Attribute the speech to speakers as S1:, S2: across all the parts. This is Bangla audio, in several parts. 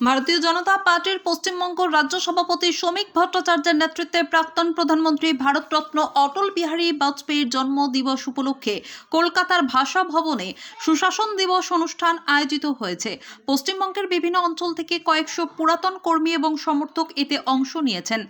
S1: ভারতীয় জনতা পার্টির পশ্চিমবঙ্গ রাজ্য সভাপতি শ্রমিক ভট্টাচার্যের নেতৃত্বে প্রাক্তন প্রধানমন্ত্রী ভারতরত্ন অটল বিহারী বাজপেয়ীর জন্ম দিবস উপলক্ষে কলকাতার ভাষা ভবনে সুশাসন দিবস অনুষ্ঠান আয়োজিত হয়েছে। পশ্চিমবঙ্গের বিভিন্ন অঞ্চল থেকে কয়েকশো পুরাতন কর্মী এবং সমর্থক এতে অংশ নিয়েছেন।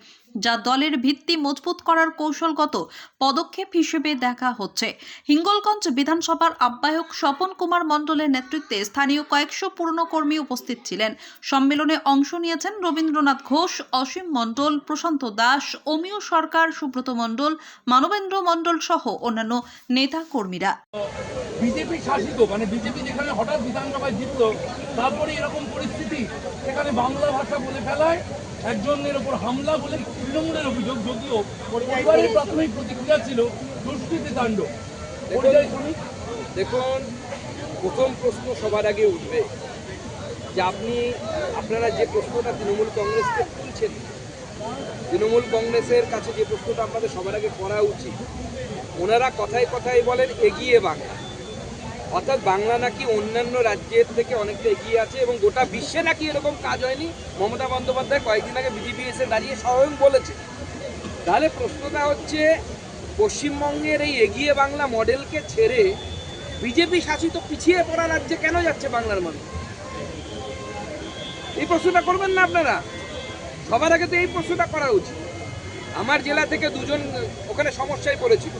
S1: যা দলের ভিত্তি মজবুত করার কৌশলগত পদক্ষেপ হিসেবে দেখা হচ্ছে। হিঙ্গলগঞ্জ বিধানসভার আহ্বায়ক স্বপন কুমার মণ্ডলের নেতৃত্বে স্থানীয় কয়েকশো পুরনো কর্মী উপস্থিত ছিলেন। সম্মেলনে অংশ নিয়েছেন রবীন্দ্রনাথ ঘোষ, অসীম মণ্ডল, প্রশান্ত দাস, অমিয় সরকার, সুব্রত মণ্ডল, মানবেন্দ্র মণ্ডল সহ অন্যান্য নেতা কর্মীরা
S2: বিজেপি শাসিত মানে বিজেপি যেখানে হঠাৎ বিধানসভায় জিতলো তারপরে এরকম পরিস্থিতি সেখানে বাংলা ভাষা বলে ফেলায় একজনের ওপর হামলা বলে তৃণমূলের অভিযোগ যদিও পরিবারের প্রাথমিক প্রতিক্রিয়া ছিল দুষ্কৃতি কাণ্ড শ্রমিক?
S3: দেখুন প্রথম প্রশ্ন সবার আগে উঠবে যে আপনি আপনারা যে প্রশ্নটা তৃণমূল কংগ্রেসকে তুলছেন তৃণমূল কংগ্রেসের কাছে যে প্রশ্নটা আপনাদের সবার আগে করা উচিত ওনারা কথায় কথায় বলেন এগিয়ে বাংলা অর্থাৎ বাংলা নাকি অন্যান্য রাজ্যের থেকে অনেকটা এগিয়ে আছে এবং গোটা বিশ্বে নাকি এরকম কাজ হয়নি। মমতা বন্দ্যোপাধ্যায় কয়েকদিন আগে বিজেপি এসে দাঁড়িয়ে স্বয়ং বলেছে। তাহলে প্রশ্নটা হচ্ছে, পশ্চিমবঙ্গের এই এগিয়ে বাংলা মডেলকে ছেড়ে বিজেপি শাসিত পিছিয়ে পড়া রাজ্যে কেন যাচ্ছে বাংলার মানুষ? এই প্রশ্নটা করবেন না আপনারা? সবার আগে তো এই প্রশ্নটা করা উচিত। আমার জেলা থেকে দুজন, ওখানে সমস্যায় পড়েছিল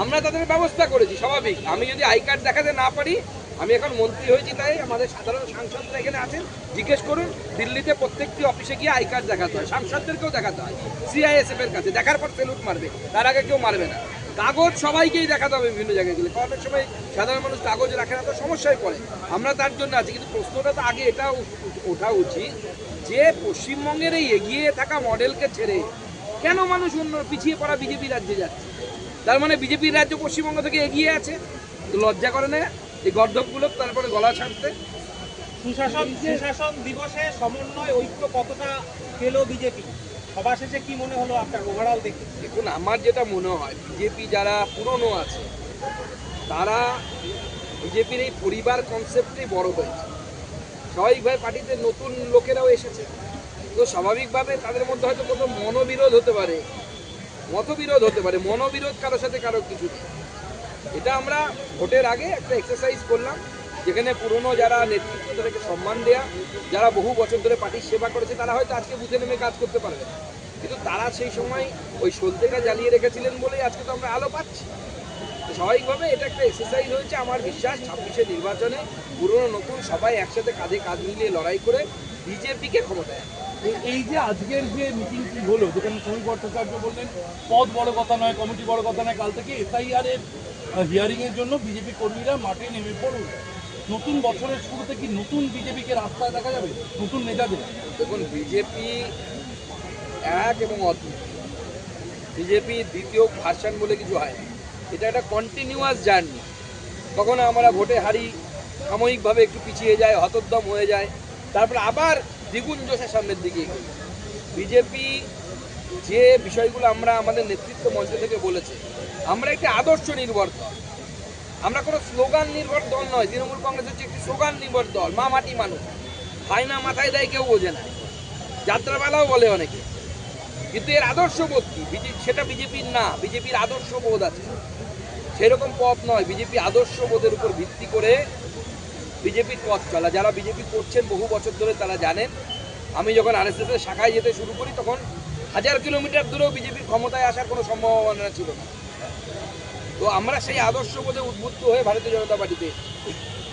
S3: আমরা তাদের ব্যবস্থা করেছি, স্বাভাবিক। আমি যদি আই কার্ড দেখাতে না পারি, আমি এখন মন্ত্রী হয়েছি তাই আমাদের সাধারণ সাংসদরা এখানে আছেন, জিজ্ঞেস করুন, দিল্লিতে প্রত্যেকটি অফিসে গিয়ে আই কার্ড দেখাতে হয়, সাংসদদেরকেও দেখাতে হয় সিআইএসএফ এর কাছে। দেখার পর সেলুট মারবে, তার আগে কেউ মারবে না। কাগজ সবাইকেই দেখাতে হবে বিভিন্ন জায়গায় গেলে। অনেক সময় সাধারণ মানুষ কাগজ রাখে না, তো সমস্যায় পড়ে। আমরা তার জন্য আছি, কিন্তু প্রশ্নটা তো আগে এটা ওঠা উচিত যে পশ্চিমবঙ্গের এই এগিয়ে থাকা মডেলকে ছেড়ে কেন মানুষ অন্য পিছিয়ে পড়া বিজেপি রাজ্যে যাচ্ছে? তার মানে বিজেপির রাজ্য পশ্চিমবঙ্গ থেকে এগিয়ে আছে। লজ্জা করে না? এই গর্ধবগুলো তারপরে গলা ছাড়তে।
S4: সুশাসন সুশাসন দিবসে সমন্বয় ঐক্য কতটা পেল বিজেপি? সবার শেষে কি মনে হলো আপনার ওভারঅল দেখে
S3: দেখুন আমার যেটা মনে হয় বিজেপি যারা পুরনো আছে তারা বিজেপির এই পরিবার কনসেপ্টেই বড় হয়েছে। স্বাভাবিকভাবে পার্টিতে নতুন লোকেরাও এসেছে। তো স্বাভাবিকভাবে তাদের মধ্যে হয়তো কোনো মনোবিরোধ হতে পারে। মতবিরোধ হতে পারে, মনোবিরোধ কারোর সাথে কারও কিছু নেই এটা আমরা ভোটের আগে একটা এক্সারসাইজ করলাম, যেখানে পুরনো যারা নেতৃত্ব, তাদেরকে সম্মান দেয়া, যারা বহু বছর ধরে পার্টির সেবা করেছে, তারা হয়তো আজকে বুঝে নেমে কাজ করতে পারবে না। কিন্তু তারা সেই সময় ওই সলতেটা জ্বালিয়ে রেখেছিলেন বলেই আজকে তো আমরা আলো পাচ্ছি স্বাভাবিকভাবে এটা একটা এক্সারসাইজ হয়েছে, আমার বিশ্বাস, ছাব্বিশে নির্বাচনে পুরনো নতুন সবাই একসাথে কাঁধে কাঁধ মিলিয়ে লড়াই করে বিজেপিকে ক্ষমতায় আনবে।
S2: এই- যে আজকের যে মিটিংটি হলো, যেখানে শ্রমিক ভট্টাচার্য বললেন, পদ বড় কথা নয়, কমিটি বড় কথা নয়, কাল থেকে এসআইআর এর হিয়ারিং এর জন্য বিজেপি কর্মীরা মাঠে নেমে পড়ুন। নতুন বছরের শুরুতে কি নতুন বিজেপিকে রাস্তায় দেখা যাবে, নতুন নেতাদের।
S3: দেখুন বিজেপি এক এবং অদ্ভুত। বিজেপি দ্বিতীয় ভার্সান বলে কিছু হয় এটা একটা কন্টিনিউয়াস জার্নি কখনো আমরা ভোটে হারি, সাময়িকভাবে একটু পিছিয়ে যায় হতোদ্যম হয়ে যায়। তারপর আবার দ্বিগুণ জোশের সামনের দিকে বিজেপি যে বিষয়গুলো আমরা আমাদের নেতৃত্ব মঞ্চ থেকে বলেছে, আমরা একটি আদর্শ নির্ভর দল। আমরা কোনো স্লোগান নির্ভর দল নয়, তৃণমূল কংগ্রেস হচ্ছে একটি স্লোগান নির্ভর দল, মা মাটি মানুষ। হয় না মাথায় দেয় কেউ বোঝে না। যাত্রাবেলাও বলে অনেকে। কিন্তু এর আদর্শবোধ কি? সেটা বিজেপির না, বিজেপির আদর্শবোধ আছে। সেরকম পথ নয়। বিজেপি আদর্শবোধের উপর ভিত্তি করে বিজেপির পথ চলা। যারা বিজেপি করছেন বহু বছর ধরে তারা জানেন আমি যখন আরএসএস এর শাখায় যেতে শুরু করি তখন হাজার কিলোমিটার দূরেও বিজেপির ক্ষমতায় আসার কোনো সম্ভাবনা ছিল না। তো আমরা সেই আদর্শবোধে উদ্বুদ্ধ হয়ে ভারতীয় জনতা পার্টিতে।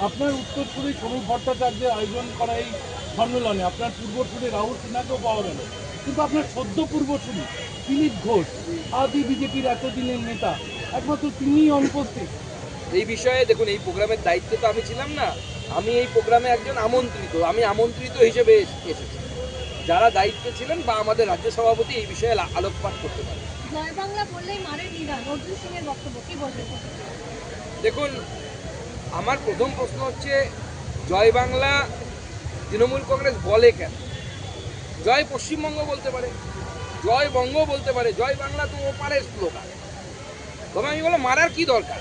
S2: আপনার উত্তরসূরি শ্রমিক ভট্টাচার্যের আয়োজন করা এই সম্মেলনে আপনার পূর্বসূরি রাহুল সিনহাকেও পাওয়া গেল। কিন্তু আপনার সদ্য পূর্বসূরি দিলীপ ঘোষ আদি বিজেপির এতদিনের নেতা একমাত্র তিনিই অনুপস্থিত
S3: এই বিষয়ে দেখুন এই প্রোগ্রামের দায়িত্বে তো আমি ছিলাম না। আমি এই প্রোগ্রামে একজন আমন্ত্রিত আমি আমন্ত্রিত হিসেবে এসেছি। যারা দায়িত্বে ছিলেন বা আমাদের রাজ্য সভাপতি এই বিষয়ে আলোকপাত করতে
S5: বলবেন?
S3: দেখুন আমার প্রথম প্রশ্ন হচ্ছে জয় বাংলা তৃণমূল কংগ্রেস বলে কেন? জয় পশ্চিমবঙ্গ বলতে পারে জয় বঙ্গ বলতে পারে জয় বাংলা তো ও পারে স্লোগান। তবে আমি বলো মারার কি দরকার?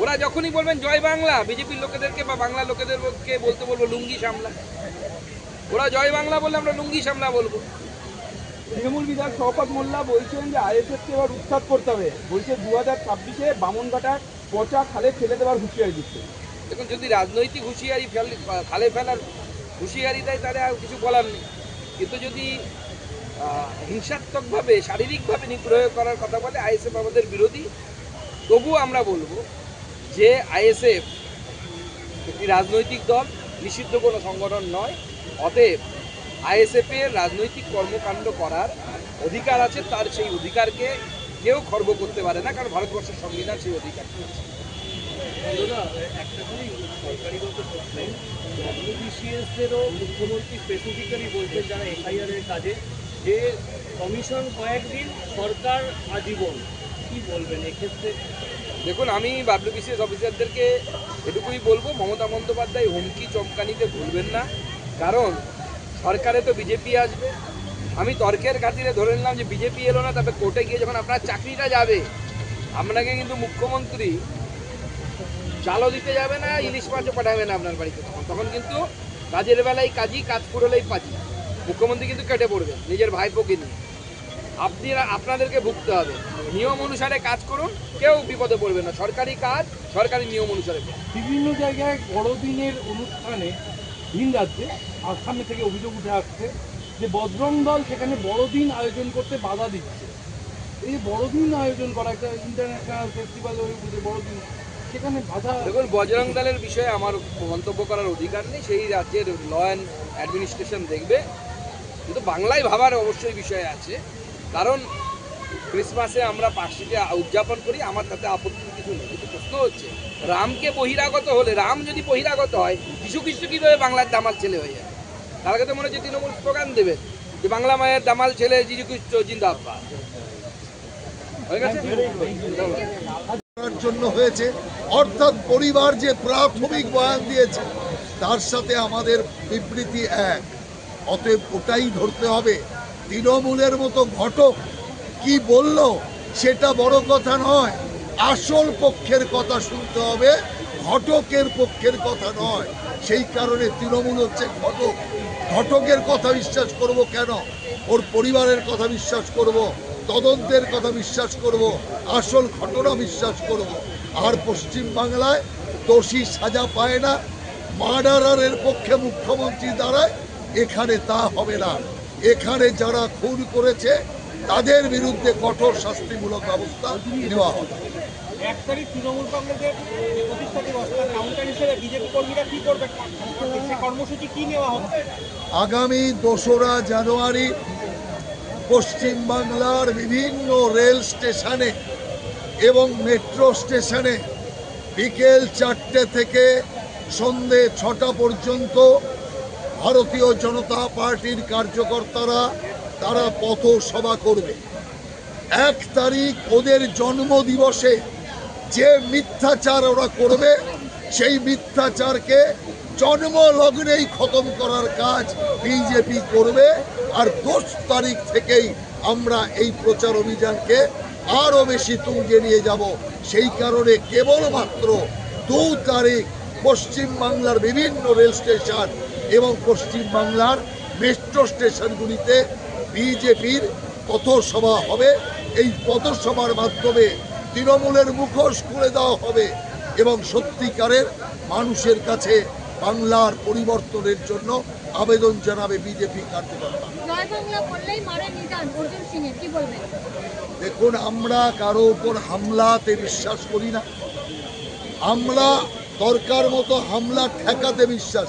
S3: ওরা যখনই বলবেন জয় বাংলা বিজেপির লোকেদেরকে বা বাংলা লোকেদেরকে বলতে বলব লুঙ্গি সামলা। ওরা জয় বাংলা বললে আমরা লুঙ্গি সামলা বলব।
S6: তৃণমূল বিধায়ক শওকত মোল্লা বলছেন যে আইএসএফকে এবার উৎখাত করতে হবে। বলছে দু হাজার ছাব্বিশে বামনঘাটার পচা খালে ফেলে দেওয়ার হুঁশিয়ারি দিচ্ছে।
S3: দেখুন যদি রাজনৈতিক হুঁশিয়ারি খালে ফেলার হুঁশিয়ারি দেয় তাহলে আর কিছু বলার নেই। কিন্তু যদি হিংসাত্মকভাবে শারীরিকভাবে নিগ্রহ করার কথা বলে আইএসএফ আমাদের বিরোধী তবুও আমরা বলব যে আইএসএফ একটি রাজনৈতিক দল, নিষিদ্ধ কোনো সংগঠন নয়, অতএব আইএসএফের রাজনৈতিক কর্মকাণ্ড করার অধিকার আছে, তার সেই অধিকারকে কেউ খর্ব করতে পারে না, কারণ ভারতবর্ষের সংবিধান সেই অধিকার
S7: মুখ্যমন্ত্রী বলছেন, যারা কাজে, যে কমিশন কয়েকদিন সরকার আজীবন, কি বলবেন এক্ষেত্রে?
S3: দেখুন, আমি ডাব্লিউবিসিএস অফিসারদেরকে এটুকুই বলব, মমতা বন্দ্যোপাধ্যায় হুমকি চমকানিতে ভুলবেন না। কারণ, সরকারে তো বিজেপি আসবে। আমি তর্কের খাতিরে ধরে নিলাম যে বিজেপি এলো না, তবে কোর্টে গিয়ে যখন আপনার চাকরিটা যাবে, আপনাকে কিন্তু মুখ্যমন্ত্রী চালও দিতে যাবে না, ইলিশ মাছও পাঠাবে না আপনার বাড়িতে তখন। তখন কিন্তু কাজের বেলায় কাজই, কাজ ফুরলেই পাজি। মুখ্যমন্ত্রী কিন্তু কেটে পড়বে নিজের ভাইপোকে নিয়ে। আপনি আপনাদেরকে ভুগতে হবে। নিয়ম অনুসারে কাজ করুন কেউ বিপদে পড়বে না। সরকারি কাজ সরকারি নিয়ম অনুসারে।
S2: বিভিন্ন জায়গায় বড়দিনের অনুষ্ঠানে ভিন রাজ্যে আসামে থেকে অভিযোগ উঠে আসছে যে বজরং দল সেখানে বড়দিন আয়োজন করতে বাধা দিচ্ছে। এই বড়দিন আয়োজন করা একটা ইন্টারন্যাশনাল ফেস্টিভ্যাল হয়ে বড়দিন। সেখানে বাধা
S3: দেখুন বজরং দলের বিষয়ে আমার মন্তব্য করার অধিকার নেই। সেই রাজ্যের ল অ্যান্ড অ্যাডমিনিস্ট্রেশন দেখবে। কিন্তু বাংলায় ভাবার অবশ্যই বিষয় আছে। কারণ ক্রিসমাসে আমরা পার্সিতে উদযাপন করি, আমার তাতে আপত্তি কিছু নেই। কিন্তু প্রশ্ন হচ্ছে, রামকে বহিরাগত হলে, রাম যদি বহিরাগত হয়, যিশু খ্রিস্ট কীভাবে বাংলার দামাল ছেলে হয়ে যায়? তার তো মনে হচ্ছে তৃণমূল স্লোগান দেবে, যে বাংলা মায়ের দামাল ছেলে যিশু খ্রিস্ট, জিন্দাবাদ।
S8: জন্য হয়েছে, অর্থাৎ পরিবার যে প্রাথমিক বয়ান দিয়েছে, তার সাথে আমাদের বিবৃতি এক। অতএব ওটাই ধরতে হবে। তৃণমূলের মতো ঘটক কি বলল সেটা বড় কথা নয়। আসল পক্ষের কথা শুনতে হবে, ঘটকের পক্ষের কথা নয়। সেই কারণে তৃণমূল হচ্ছে ঘটক। ঘটকের কথা বিশ্বাস করব কেন? ওর পরিবারের কথা বিশ্বাস করব, তদন্তের কথা বিশ্বাস করব, আসল ঘটনা বিশ্বাস করব। আর পশ্চিম বাংলায় দোষী সাজা পায় না মার্ডারারের পক্ষে মুখ্যমন্ত্রী দাঁড়ায়, এখানে তা হবে না। এখানে যারা খুন করেছে তাদের বিরুদ্ধে কঠোর শাস্তিমূলক ব্যবস্থা নেওয়া হবে।
S4: এক তারিখ তৃণমূল কংগ্রেসের যে প্রতিষ্ঠা দিবস তার কাউন্টার হিসেবে বিজেপি কর্মীরা কি করবে? কর্মসূচি কি নেওয়া হচ্ছে
S8: আগামী দোসরা জানুয়ারি পশ্চিমবাংলার বিভিন্ন রেল স্টেশনে এবং মেট্রো স্টেশনে বিকেল চারটে থেকে সন্ধে ছটা পর্যন্ত ভারতীয় জনতা পার্টির কার্যকর্তারা তারা পথসভা করবে। এক তারিখ ওদের জন্মদিবসে যে মিথ্যাচার ওরা করবে, সেই মিথ্যাচারকে জন্মলগ্নেই খতম করার কাজ বিজেপি করবে আর দশ তারিখ থেকেই আমরা এই প্রচার অভিযানকে আরও বেশি তুঙ্গে নিয়ে যাব। সেই কারণে কেবলমাত্র দু তারিখ পশ্চিমবাংলার বিভিন্ন রেল স্টেশন এবং পশ্চিমবাংলার মেট্রো স্টেশনগুলিতে বিজেপির পথসভা হবে। এই পথসভার মাধ্যমে তৃণমূলের মুখোশ খুলে দেওয়া হবে এবং সত্যিকারের মানুষের কাছে বাংলার পরিবর্তনের জন্য আবেদন জানাবে বিজেপি কার্যকর্তা। দেখুন আমরা কারও উপর হামলাতে বিশ্বাস করি না। আমরা দরকার মতো হামলা ঠেকাতে বিশ্বাস।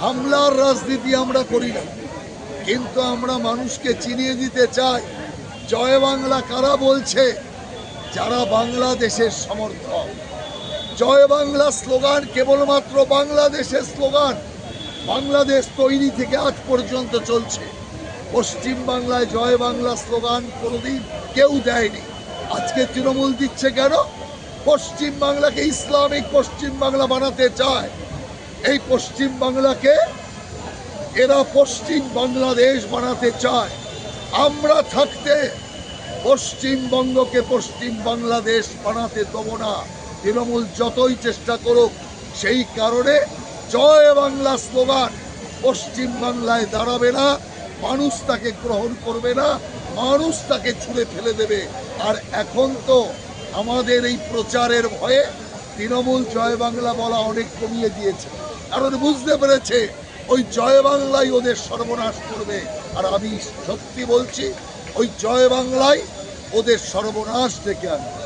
S8: হামলার রাজনীতি আমরা করি না। কিন্তু আমরা মানুষকে চিনিয়ে দিতে চাই, জয় বাংলা কারা বলছে? যারা বাংলাদেশের সমর্থক। জয় বাংলা স্লোগান কেবলমাত্র বাংলাদেশের স্লোগান। বাংলাদেশ তৈরি থেকে আজ পর্যন্ত চলছে। পশ্চিম বাংলায় জয় বাংলা স্লোগান কোনোদিন কেউ দেয়নি। আজকে তৃণমূল দিচ্ছে কেন? পশ্চিম বাংলাকে ইসলামিক পশ্চিম বাংলা বানাতে চায়। এই পশ্চিম বাংলাকে এরা পশ্চিম বাংলাদেশ বানাতে চায়। আমরা থাকতে পশ্চিমবঙ্গকে পশ্চিম বাংলাদেশ বানাতে দেবো না। তৃণমূল যতই চেষ্টা করুক, সেই কারণে জয় বাংলা স্লোগান পশ্চিম বাংলায় দাঁড়াবে না, মানুষ তাকে গ্রহণ করবে না, মানুষ তাকে ছুঁড়ে ফেলে দেবে। আর এখন তো আমাদের এই প্রচারের ভয়ে তৃণমূল জয় বাংলা বলা অনেক কমিয়ে দিয়েছে। কারণ বুঝতে পেরেছে, ওই জয় বাংলাই ওদের সর্বনাশ করবে। আর আমি সত্যি বলছি, ওই জয় বাংলায় ওদের সর্বনাশ ডেকে আনবে।